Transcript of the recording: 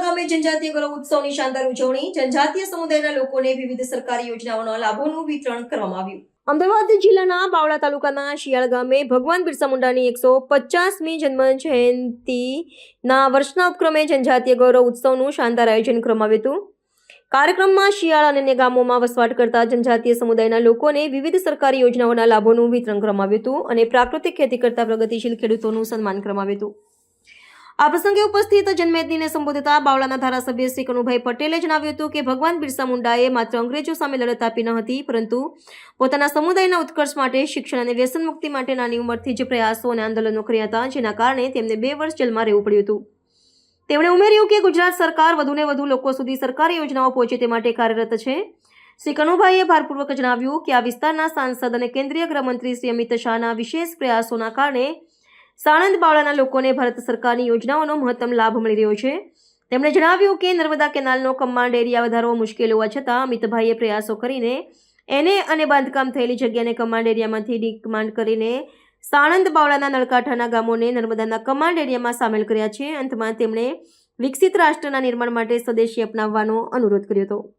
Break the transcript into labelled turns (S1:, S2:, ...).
S1: ગામે જનજાતીય ગૌરવ ઉત્સવની શાનદાર ઉજવણી. જનજાતીય સમુદાયના લોકોને વિવિધ સરકારી યોજનાઓના લાભોનું વિતરણ કરવામાં આવ્યું. અમદાવાદ જિલ્લાના બાવળા તાલુકાના શિયાળ ગામે ભગવાન બિરસા મુંડાની એકસો પચાસમી જન્મ જયંતિના વર્ષના ઉપક્રમે જનજાતીય ગૌરવ ઉત્સવનું શાનદાર આયોજન કરવામાં આવ્યું હતું. કાર્યક્રમમાં શિયાળ અને અન્ય ગામોમાં વસવાટ કરતા જનજાતીય સમુદાયના લોકોને વિવિધ સરકારી યોજનાઓના લાભોનું વિતરણ કરવામાં આવ્યું હતું અને પ્રાકૃતિક ખેતી કરતા પ્રગતિશીલ ખેડૂતોનું સન્માન કરવામાં આવ્યું હતું. આ પ્રસંગે ઉપસ્થિત જનમેદનીને સંબોધતા બાવળાના ધારાસભ્ય શ્રી કનુભાઈ પટેલે જણાવ્યું હતું કે ભગવાન બિરસા મુંડાએ માત્ર અંગ્રેજો સામે લડત આપી ન હતી, પરંતુ પોતાના સમુદાયના ઉત્કર્ષ માટે, શિક્ષણ અને વ્યસન મુક્તિ માટે નાની ઉંમરથી જ પ્રયાસો અને આંદોલનો કર્યા હતા, જેના કારણે તેમને બે વર્ષ જેલમાં રહેવું પડ્યું હતું. તેમણે ઉમેર્યું કે ગુજરાત સરકાર વધુને વધુ લોકો સુધી સરકારી યોજનાઓ પહોંચે તે માટે કાર્યરત છે. શ્રી કનુભાઈએ ભારપૂર્વક જણાવ્યું કે આ વિસ્તારના સાંસદ અને કેન્દ્રીય ગૃહમંત્રી શ્રી અમિત શાહના વિશેષ પ્રયાસોના કારણે સાણંદ બાવળાના લોકોને ભારત સરકારની યોજનાઓનો મહત્તમ લાભ મળી રહ્યો છે. તેમણે જણાવ્યું કે નર્મદા કેનાલનો કમાન્ડ એરિયા વધારવો મુશ્કેલ હોવા છતાં અમિતભાઈએ પ્રયાસો કરીને એને અને બાંધકામ થયેલી જગ્યાને કમાન્ડ એરિયામાંથી ડિકમાન્ડ કરીને સાણંદ બાવળાના નળકાંઠાના ગામોને નર્મદાના કમાન્ડ એરિયામાં સામેલ કર્યા છે. અંતમાં તેમણે વિકસિત રાષ્ટ્રના નિર્માણ માટે સ્વદેશી અપનાવવાનો અનુરોધ કર્યો હતો.